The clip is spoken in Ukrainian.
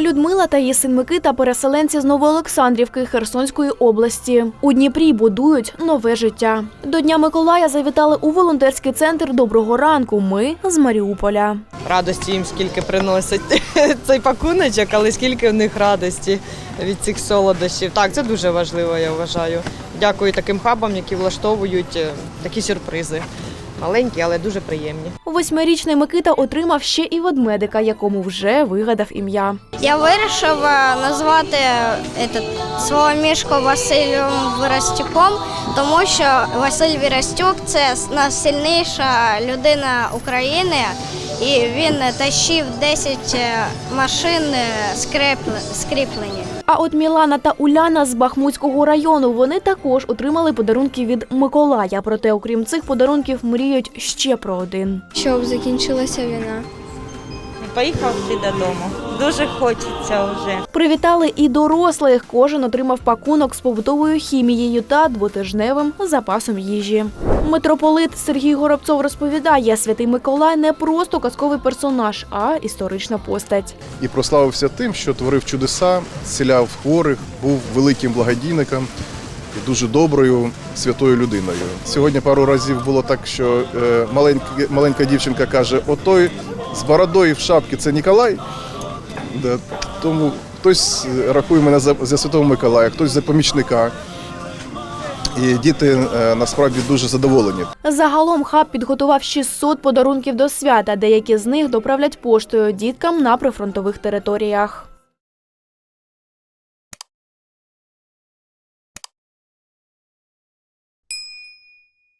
Людмила та її син Микита – переселенці з Новоолександрівки Херсонської області. У Дніпрі будують нове життя. До Дня Миколая завітали у волонтерський центр Доброго ранку. Ми з Маріуполя. радості їм скільки приносить цей пакуночок, але скільки в них радості від цих солодощів. Так, це дуже важливо, я вважаю. Дякую таким хабам, які влаштовують е, такі сюрпризи. Маленькі, але дуже приємні. Восьмирічний Микита отримав ще і ведмедика, якому вже вигадав ім'я. Я вирішив е, назвати этот, свого мішку Василем Вірастюком, тому що Василь Вірастюк це найсильніша людина України, і він тащив 10 машин е, скріплені. А от Мілана та Уляна з Бахмутського району вони також отримали подарунки від Миколая. Проте, окрім цих подарунків, мріють ще про один. щоб закінчилася війна. Поїхав всі додому. Дуже хочеться вже. Привітали і дорослих. Кожен отримав пакунок з побутовою хімією та двотижневим запасом їжі. Митрополит Сергій Горобцов розповідає, святий Миколай не просто казковий персонаж, а історична постать. і прославився тим, що творив чудеса, зціляв хворих, був великим благодійником і дуже доброю святою людиною. Сьогодні пару разів було так, що е, маленька, маленька дівчинка каже: отой з бородою в шапці це Ніколай. Да, тому хтось рахує мене за, за святого Миколая, хтось за помічника. І діти е, насправді дуже задоволені. Загалом хаб підготував 600 подарунків до свята. Деякі з них доправлять поштою діткам на прифронтових територіях.